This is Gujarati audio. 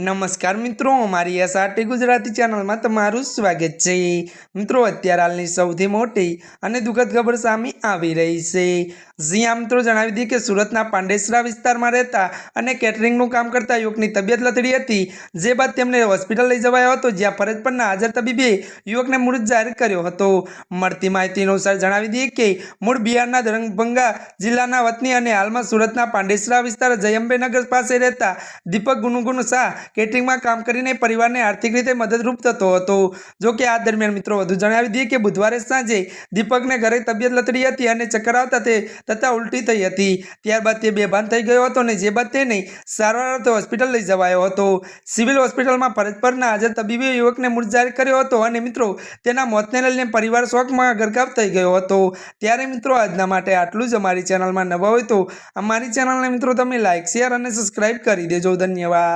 નમસ્કાર મિત્રો મારી એસઆરટી ગુજરાતી ચેનલમાં તમારું સ્વાગત છે. મિત્રો, અત્યારે હાલની સૌથી મોટી અને દુઃખદ ખબર સામે આવી રહી છે. જ્યાં મિત્રો, જણાવી દઈએ કે સુરતના પાંડેસરા વિસ્તારમાં રહેતા અને કેટરિંગનું કામ કરતા યુવકની તબિયત લથડી હતી. જે બાદ તેમને હોસ્પિટલ લઈ જવાયો હતો, જ્યાં ફરજ પરના હાજર તબીબે યુવકને મૃત જાહેર કર્યો હતો. મળતી માહિતી અનુસાર જણાવી દઈએ કે મૂળ બિહારના દરંગભંગા જિલ્લાના વતની અને હાલમાં સુરતના પાંડેસરા વિસ્તાર જયંબેનગર પાસે રહેતા દીપક ગુનુગુન શાહ કેટરિંગમાં કામ કરીને પરિવારને આર્થિક રીતે મદદરૂપ થતો હતો. જો કે આ દરમિયાન મિત્રો વધુ જણાવી દઈએ કે બુધવારે સાંજે દીપકને ઘરે તબિયત લથડી હતી અને ચક્કર આવતા તે તથા ઉલટી થઈ હતી. ત્યારબાદ તે બેભાન થઈ ગયો હતો અને જે બાદ તેને સારવાર અર્થે હોસ્પિટલ લઈ જવાયો હતો. સિવિલ હોસ્પિટલમાં ફરજ પરના હાજર તબીબે યુવકને મૃત જાહેર કર્યો હતો અને મિત્રો તેના મોતને લઈને પરિવાર શોકમાં ગરકાવ થઈ ગયો હતો. ત્યારે મિત્રો આજના માટે આટલું જ. અમારી ચેનલમાં નવા હોય તો અમારી ચેનલને મિત્રો તમે લાઇક શેર અને સબસ્ક્રાઇબ કરી દેજો. ધન્યવાદ.